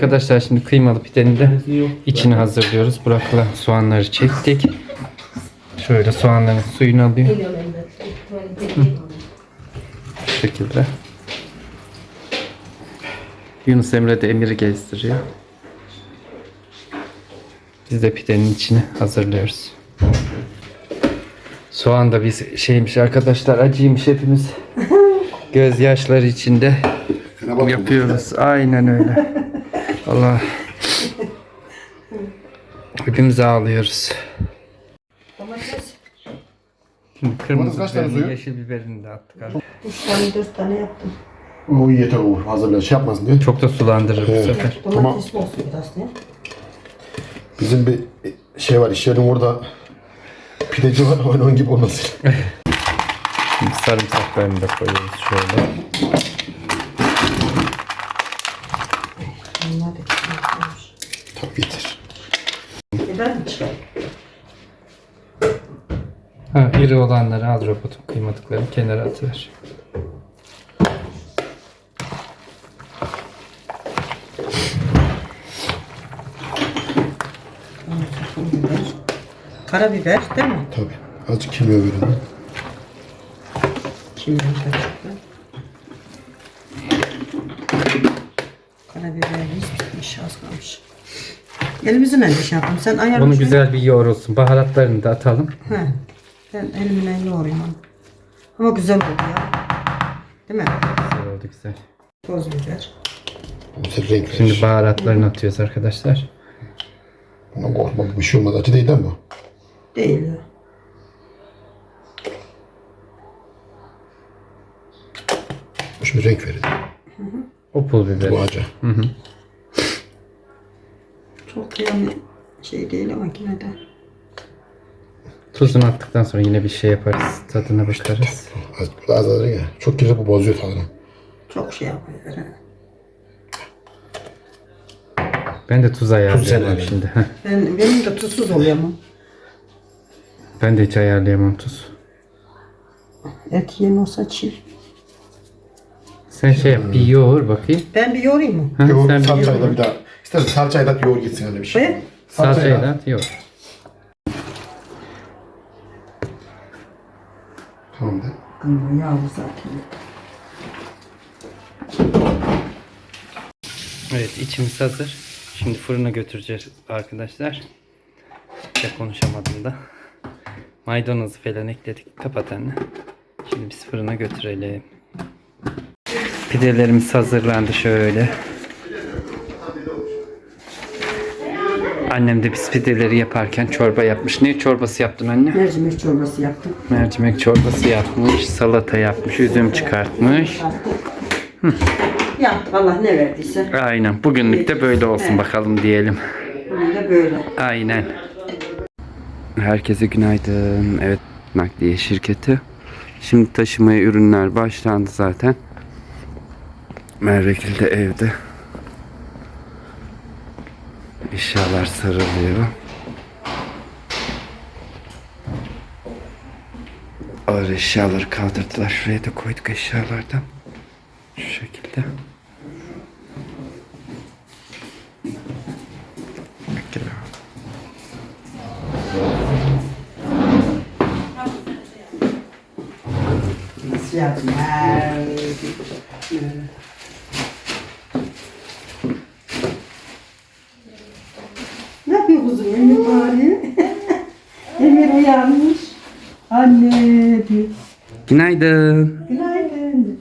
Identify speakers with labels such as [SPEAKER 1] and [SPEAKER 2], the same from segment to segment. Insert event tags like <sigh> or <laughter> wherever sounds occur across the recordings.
[SPEAKER 1] Arkadaşlar şimdi kıymalı pidenin de içini hazırlıyoruz. Burak'la soğanları çektik. Şöyle soğanların suyunu alıyor. Bu şekilde. Yunus Emre de Emir'i gezdiriyor. Biz de pidenin içini hazırlıyoruz. Soğan da biz şeymiş arkadaşlar acıymış hepimiz. <laughs> Gözyaşları içinde yapıyoruz. Aynen öyle. Allah. Hepimiz ağlıyoruz.
[SPEAKER 2] Domates.
[SPEAKER 1] Kırmızı
[SPEAKER 3] kaç tane
[SPEAKER 1] biberini,
[SPEAKER 3] suyu?
[SPEAKER 1] yeşil biberini de attık. artık.
[SPEAKER 2] Üç tane dört tane yaptım.
[SPEAKER 3] O yeter o hazırla şey yapmasın diye.
[SPEAKER 1] Çok da sulandırır bu
[SPEAKER 3] Evet.
[SPEAKER 1] sefer.
[SPEAKER 2] Domates olsun biraz ne?
[SPEAKER 3] Bizim bir şey var iş yerinin orada pideci var onun gibi olmasın. <laughs>
[SPEAKER 1] Şimdi sarımsaklarını da koyuyoruz şöyle.
[SPEAKER 2] Bunlar da.
[SPEAKER 3] Tabii getir.
[SPEAKER 2] Biber mi?
[SPEAKER 1] Ha, iri olanları al robotun kıymadıklarını kenara atıver.
[SPEAKER 2] Biber. Karabiber değil mi?
[SPEAKER 3] Tabii. Azıcık kimya verin.
[SPEAKER 2] Kimyon da çıktı. Karabiberimiz bitmiş az kalmış. Elimizle de şey yaptım. Sen ayarla
[SPEAKER 1] Bunu
[SPEAKER 2] şöyle.
[SPEAKER 1] güzel bir yoğrulsun. Baharatlarını da atalım.
[SPEAKER 2] He. Ben elimle yoğurayım onu. Ama güzel oldu ya. Değil mi?
[SPEAKER 1] Güzel oldu güzel.
[SPEAKER 2] Toz biber.
[SPEAKER 3] Renk verir.
[SPEAKER 1] Şimdi baharatlarını atıyoruz arkadaşlar.
[SPEAKER 3] Bundan korkma bir şey olmaz. Acı değil değil mi bu?
[SPEAKER 2] Değil ya.
[SPEAKER 3] Şimdi renk verin.
[SPEAKER 1] O pul biber.
[SPEAKER 3] Bu acı.
[SPEAKER 2] Çok yani şey değil ama yine de.
[SPEAKER 1] Tuzunu attıktan sonra yine bir şey yaparız. Tadına bakarız.
[SPEAKER 3] Az, bu da az az ya. Çok girse bu bozuyor tadını.
[SPEAKER 2] Çok şey yapıyor. he.
[SPEAKER 1] Ben de tuz ayarlayamam
[SPEAKER 3] ayarlayın.
[SPEAKER 1] şimdi. Heh.
[SPEAKER 2] Ben, benim de tuzsuz oluyor.
[SPEAKER 1] Ben de hiç ayarlayamam tuz.
[SPEAKER 2] Et yiyen olsa çiğ.
[SPEAKER 1] Sen şey yap bir yoğur bakayım.
[SPEAKER 2] Ben bir yoğurayım mı?
[SPEAKER 1] Ha,
[SPEAKER 3] Yoğur,
[SPEAKER 1] sen bir
[SPEAKER 3] salçayla
[SPEAKER 1] yoğur.
[SPEAKER 3] bir daha. İstersen salçayla yoğur gitsin öyle bir şey.
[SPEAKER 2] Ve
[SPEAKER 1] Salçayla at yoğur.
[SPEAKER 3] Tamam de.
[SPEAKER 2] Kıyma yağlı zaten.
[SPEAKER 1] Evet içimiz hazır. Şimdi fırına götüreceğiz arkadaşlar. Ya konuşamadım da. Maydanozu falan ekledik. Kapat anne. Şimdi biz fırına götürelim. Pidelerimiz hazırlandı şöyle. Annem de biz pideleri yaparken çorba yapmış. Ne çorbası yaptın anne?
[SPEAKER 2] Mercimek çorbası yaptım.
[SPEAKER 1] Mercimek çorbası yapmış, salata yapmış, üzüm çıkartmış.
[SPEAKER 2] Yaptık Allah ne verdiyse.
[SPEAKER 1] Aynen. Bugünlük de böyle olsun bakalım diyelim.
[SPEAKER 2] Bunu da böyle.
[SPEAKER 1] Aynen. Herkese günaydın. Evet, nakliye şirketi. Şimdi taşımaya ürünler başlandı zaten. Mervekil de evde. Eşyalar sarılıyor. Ağır eşyaları kaldırdılar. Şuraya da koyduk eşyalardan. Şu şekilde. Gel abi.
[SPEAKER 2] Nasıl yaptım? Ha, Ne yapıyor kuzum Emir bari? Emir uyanmış. Anne diyor.
[SPEAKER 1] Günaydın.
[SPEAKER 2] Günaydın.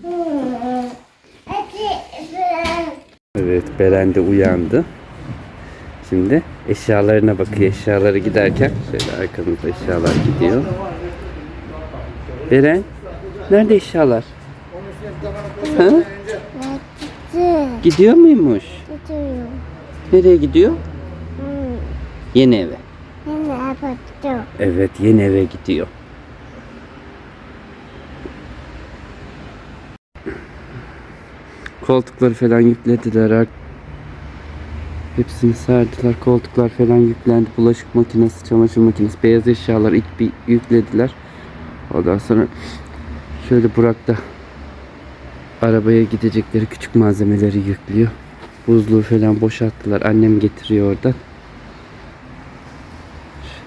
[SPEAKER 1] Evet Beren de uyandı. Şimdi eşyalarına bakıyor. Eşyaları giderken şöyle arkamızda eşyalar gidiyor. Beren nerede eşyalar? Ha? Gidiyor muymuş?
[SPEAKER 4] Gidiyorum.
[SPEAKER 1] Nereye gidiyor? Yeni eve.
[SPEAKER 4] Yapacağım.
[SPEAKER 1] Evet yeni eve gidiyor. Koltukları falan yüklediler. Hepsini serdiler. Koltuklar falan yüklendi. Bulaşık makinesi, çamaşır makinesi, beyaz eşyalar ilk bir yüklediler. Ondan sonra şöyle Burak da arabaya gidecekleri küçük malzemeleri yüklüyor. Buzluğu falan boşalttılar. Annem getiriyor oradan.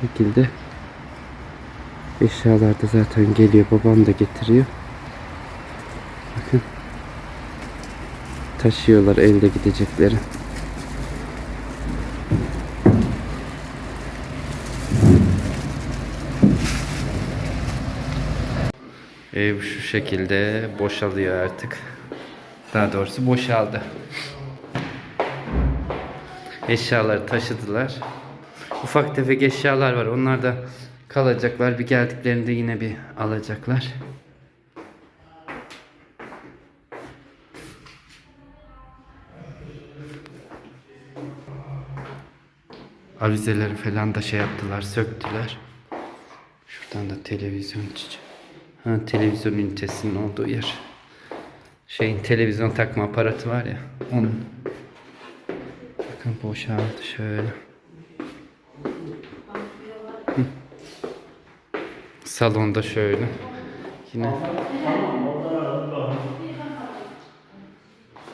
[SPEAKER 1] Şekilde. Eşyalar da zaten geliyor. Babam da getiriyor. Bakın. Taşıyorlar elde gidecekleri. Ev şu şekilde boşalıyor artık. Daha doğrusu boşaldı. Eşyaları taşıdılar. Ufak tefek eşyalar var. Onlar da kalacaklar. Bir geldiklerinde yine bir alacaklar. Avizeleri falan da şey yaptılar, söktüler. Şuradan da televizyon. Ha, televizyon ünitesinin olduğu yer. Şeyin televizyon takma aparatı var ya. Onun. Bakın boşaldı şöyle. Salonda şöyle. Yine.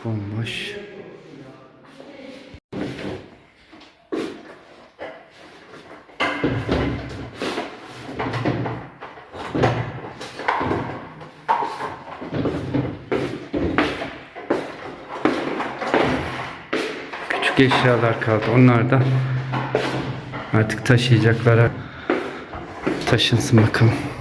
[SPEAKER 1] Bomboş. Küçük eşyalar kaldı. Onlar da artık taşıyacaklara taşınsın bakalım.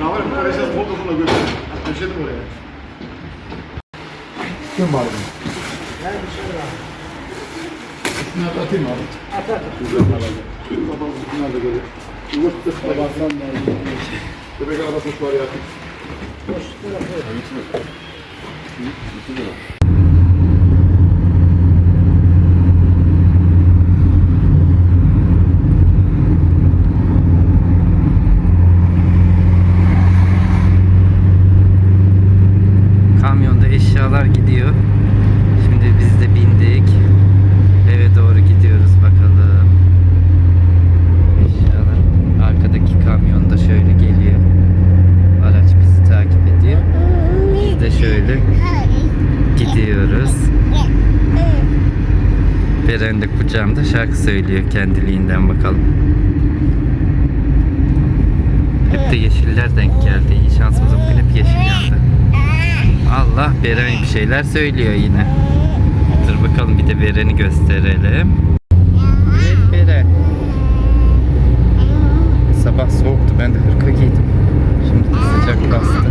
[SPEAKER 3] Ya var ya, esas fotoğrafına göre. Döşedim oraya. Kim var benim? Şunu atayım abi. At at. Güzel herhalde. Babam bunlar da böyle. Yurt dışı da basan da. Bebek arabası var ya.
[SPEAKER 1] Kamyonda eşyalar gidiyor. Şimdi biz de bindik. Eve doğru gidiyoruz bakalım. Eşyalar arkadaki kamyonda şöyle geliyor. Araç bizi takip ediyor. Biz de şöyle gidiyoruz. Beren de kucağımda şarkı söylüyor kendiliğinden bakalım. Hep de yeşiller denk geldi. İyi şansımıza bugün hep yeşil yandı. Allah Beren bir şeyler söylüyor yine. Dur bakalım bir de Beren'i gösterelim. Evet Beren. Sabah soğuktu ben de hırka giydim. Şimdi de sıcak bastı.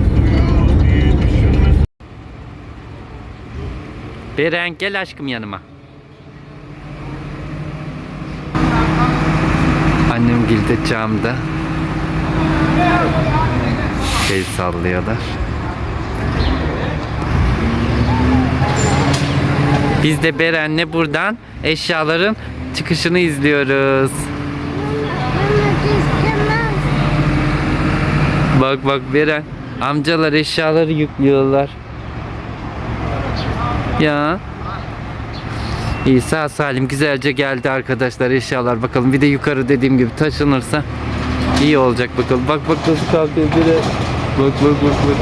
[SPEAKER 1] Beren gel aşkım yanıma. Annem gilde camda. El sallıyorlar. Biz de Beren'le buradan eşyaların çıkışını izliyoruz. Bak bak Beren. Amcalar eşyaları yüklüyorlar. Ya. İsa Salim güzelce geldi arkadaşlar eşyalar bakalım bir de yukarı dediğim gibi taşınırsa iyi olacak bakalım bak bak nasıl kalkıyor biri bak bak bak bak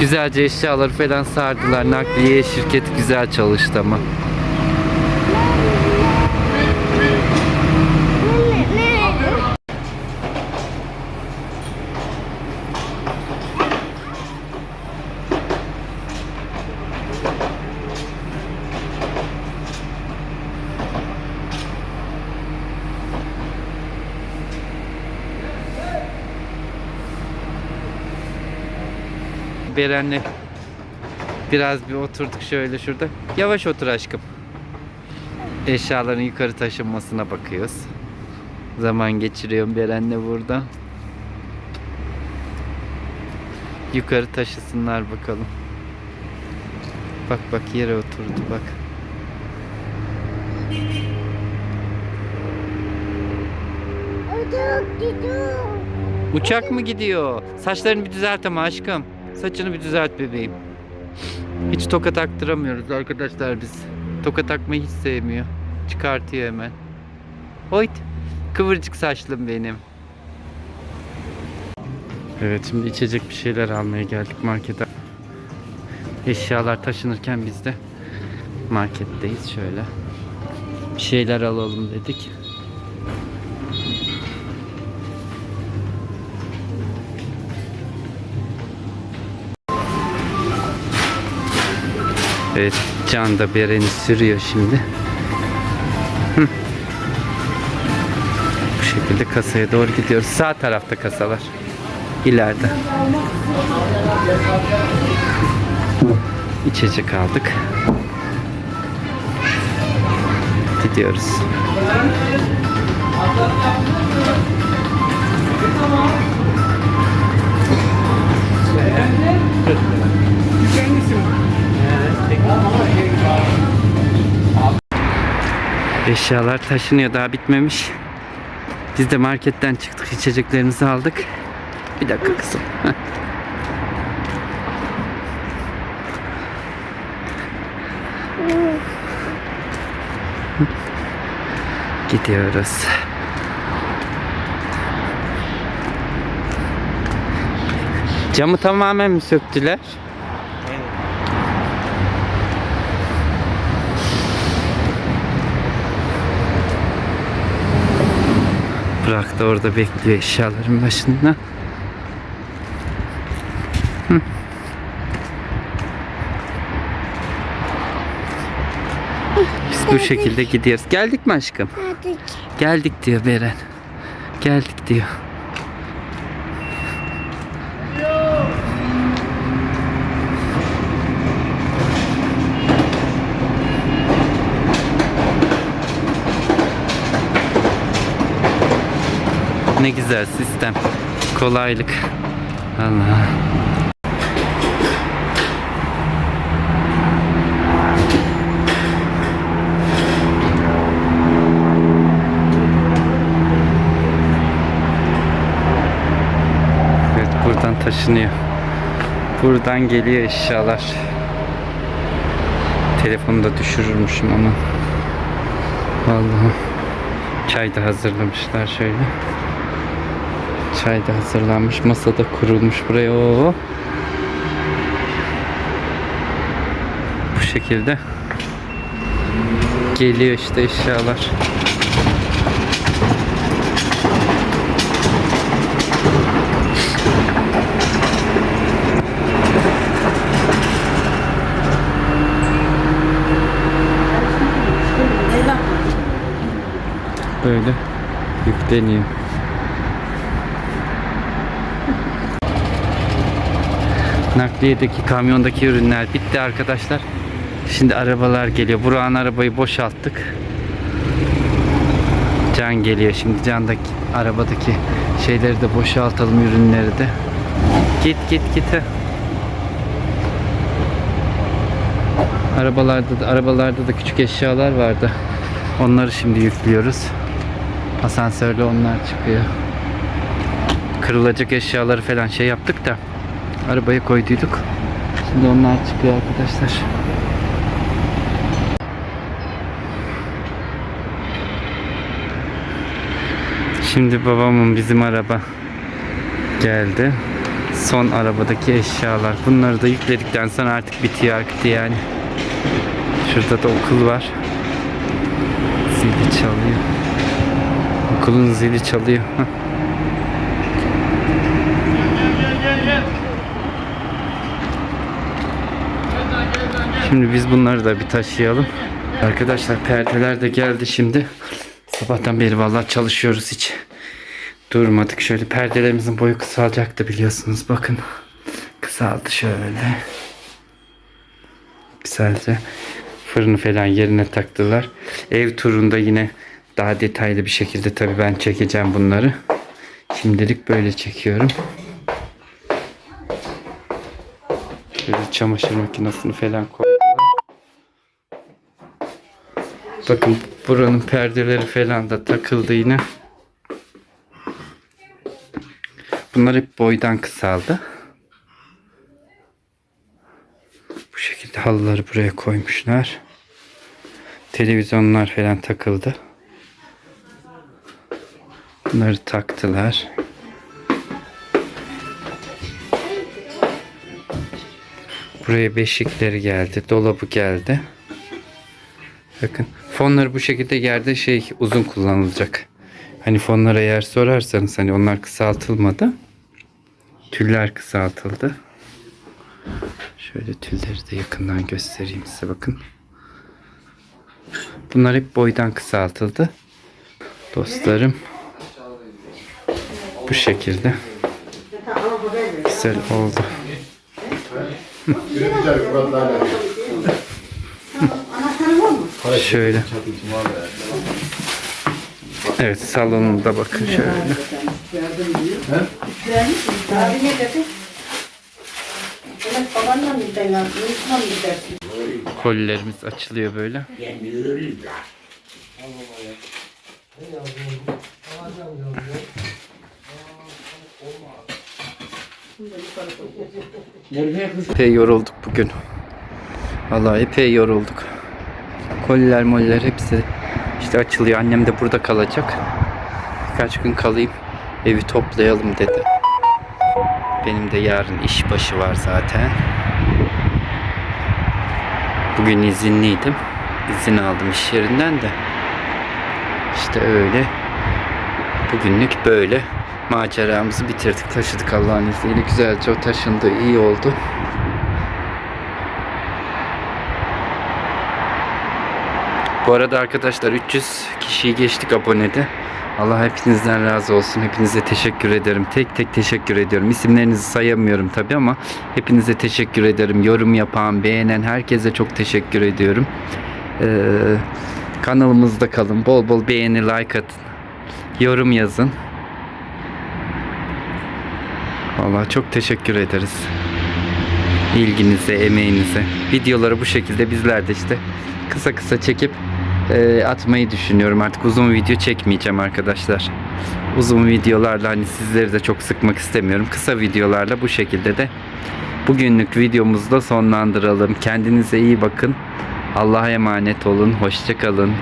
[SPEAKER 1] Güzelce eşyaları falan sardılar. Nakliye şirketi güzel çalıştı ama. Beren'le biraz bir oturduk şöyle şurada. Yavaş otur aşkım. Eşyaların yukarı taşınmasına bakıyoruz. Zaman geçiriyorum Beren'le burada. yukarı taşısınlar bakalım. Bak bak yere oturdu bak.
[SPEAKER 4] Uçak
[SPEAKER 1] mı gidiyor? Saçlarını bir düzelt ama aşkım. Saçını bir düzelt bebeğim. Hiç toka taktıramıyoruz arkadaşlar biz. Toka takmayı hiç sevmiyor. Çıkartıyor hemen. Oyt. Kıvırcık saçlım benim. Evet şimdi içecek bir şeyler almaya geldik markete. Eşyalar taşınırken biz de marketteyiz şöyle. Bir şeyler alalım dedik. Evet, Can da Beren'i sürüyor şimdi. Bu şekilde kasaya doğru gidiyoruz. Sağ tarafta kasalar. İleride. İçecek aldık. Gidiyoruz. Eşyalar taşınıyor daha bitmemiş. Biz de marketten çıktık içeceklerimizi aldık. Bir dakika kızım. <laughs> Gidiyoruz. Camı tamamen mi söktüler? Bıraktı orada bekliyor eşyaların başında. Hı. Biz bu şekilde gidiyoruz. Geldik mi aşkım?
[SPEAKER 4] Hadi.
[SPEAKER 1] Geldik diyor Beren. Geldik diyor. Ne güzel sistem. Kolaylık. Allah. Evet buradan taşınıyor. Buradan geliyor eşyalar. Telefonu da düşürürmüşüm ama. Vallahi. Çay da hazırlamışlar şöyle. Çay da hazırlanmış. Masada kurulmuş buraya. Oo. Bu şekilde. Geliyor işte eşyalar. Böyle yükleniyor. Nakliyedeki kamyondaki ürünler bitti arkadaşlar. Şimdi arabalar geliyor. Burak'ın arabayı boşalttık. Can geliyor. Şimdi Can'daki arabadaki şeyleri de boşaltalım ürünleri de. Git git git. Arabalarda da, arabalarda da küçük eşyalar vardı. Onları şimdi yüklüyoruz. Asansörle onlar çıkıyor. Kırılacak eşyaları falan şey yaptık da arabaya koyduyduk. Şimdi onlar çıkıyor arkadaşlar. Şimdi babamın bizim araba geldi. Son arabadaki eşyalar. Bunları da yükledikten sonra artık bitiyor artık yani. Şurada da okul var. Zili çalıyor. Okulun zili çalıyor. Şimdi biz bunları da bir taşıyalım. Arkadaşlar perdeler de geldi şimdi. Sabahtan beri vallahi çalışıyoruz hiç. Durmadık. Şöyle perdelerimizin boyu kısalacaktı biliyorsunuz. Bakın. Kısaldı şöyle. Güzelce fırını falan yerine taktılar. Ev turunda yine daha detaylı bir şekilde tabii ben çekeceğim bunları. Şimdilik böyle çekiyorum. Şöyle çamaşır makinesini falan koydular. Bakın buranın perdeleri falan da takıldı yine. Bunlar hep boydan kısaldı. Bu şekilde halıları buraya koymuşlar. Televizyonlar falan takıldı. Bunları taktılar. Buraya beşikleri geldi. Dolabı geldi. Bakın fonları bu şekilde yerde şey uzun kullanılacak. Hani fonlara eğer sorarsanız hani onlar kısaltılmadı. Tüller kısaltıldı. Şöyle tülleri de yakından göstereyim size bakın. Bunlar hep boydan kısaltıldı. Dostlarım. Bu şekilde. Güzel oldu.
[SPEAKER 3] Yöneticiler kuratlarla.
[SPEAKER 2] Anahtarı var mı?
[SPEAKER 1] Şöyle. Evet salonunda bakın şöyle. Kolilerimiz açılıyor böyle. Epey yorulduk bugün. Vallahi epey yorulduk. Koliler moller hepsi işte açılıyor. Annem de burada kalacak. Birkaç gün kalayım. Evi toplayalım dedi. Benim de yarın iş başı var zaten. Bugün izinliydim. İzin aldım iş yerinden de. İşte öyle. Bugünlük böyle maceramızı bitirdik. Taşıdık Allah'ın izniyle. Güzelce o taşındı. iyi oldu. Bu arada arkadaşlar 300 kişiyi geçtik abonede. Allah hepinizden razı olsun. Hepinize teşekkür ederim. Tek tek teşekkür ediyorum. İsimlerinizi sayamıyorum tabi ama hepinize teşekkür ederim. Yorum yapan, beğenen herkese çok teşekkür ediyorum. Ee, kanalımızda kalın. Bol bol beğeni, like atın. Yorum yazın. Vallahi çok teşekkür ederiz. İlginize, emeğinize. Videoları bu şekilde bizler de işte kısa kısa çekip e, atmayı düşünüyorum. Artık uzun video çekmeyeceğim arkadaşlar. Uzun videolarla hani sizleri de çok sıkmak istemiyorum. Kısa videolarla bu şekilde de bugünlük videomuzu da sonlandıralım. Kendinize iyi bakın. Allah'a emanet olun. Hoşçakalın.